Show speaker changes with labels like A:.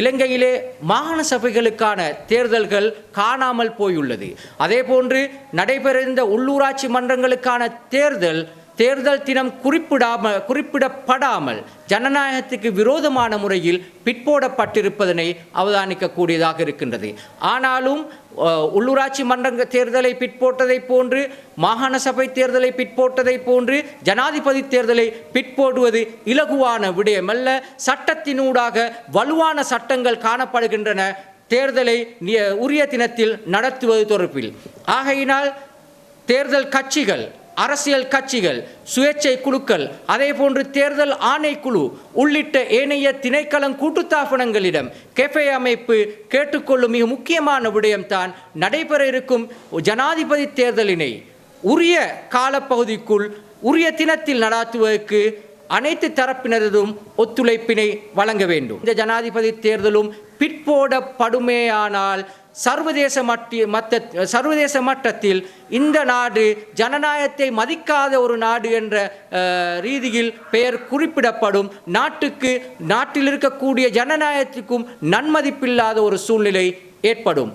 A: இலங்கையிலே மாகாண சபைகளுக்கான தேர்தல்கள் காணாமல் போயுள்ளது. அதேபோன்று நடைபெறிருந்த உள்ளூராட்சி மன்றங்களுக்கான தேர்தல் தேர்தல் தினம் குறிப்பிடாமல் குறிப்பிடப்படாமல் ஜனநாயகத்துக்கு விரோதமான முறையில் பிற்போடப்பட்டிருப்பதனை அவதானிக்கக்கூடியதாக இருக்கின்றது. ஆனாலும் உள்ளூராட்சி மன்ற தேர்தலை பிற்போட்டதைப் போன்று மாகாண சபை தேர்தலை பிற்போட்டதைப் போன்று ஜனாதிபதி தேர்தலை பிற்போடுவது இலகுவான விடயமல்ல. சட்டத்தினூடாக வலுவான சட்டங்கள் காணப்படுகின்றன. தேர்தலை உரிய தினத்தில் நடத்துவது தொடர்பில். ஆகையினால் தேர்தல் கட்சிகள் அரசியல் கட்சிகள் சுயேட்சை குழுக்கள் அதேபோன்று தேர்தல் ஆணைக்குழு உள்ளிட்ட ஏனைய திணைக்களம் கூட்டுத்தாபனங்களிடம் கெஃபே அமைப்பு கேட்டுக்கொள்ளும் மிக முக்கியமான விடயம்தான் நடைபெற இருக்கும் ஜனாதிபதி தேர்தலினை உரிய காலப்பகுதிக்குள் உரிய தினத்தில் நடாத்துவதற்கு அனைத்து தரப்பினரதும் ஒத்துழைப்பினை வழங்க வேண்டும். இந்த ஜனாதிபதி தேர்தலும் பிற்போடப்படுமேயானால் சர்வதேச மட்டி மத்த சர்வதேச மட்டத்தில் இந்த நாடு ஜனநாயகத்தை மதிக்காத ஒரு நாடு என்ற ரீதியில் பெயர் குறிப்பிடப்படும். நாட்டுக்கு நாட்டில் இருக்கக்கூடிய ஜனநாயகத்துக்கும் நன்மதிப்பில்லாத ஒரு சூழ்நிலை ஏற்படும்.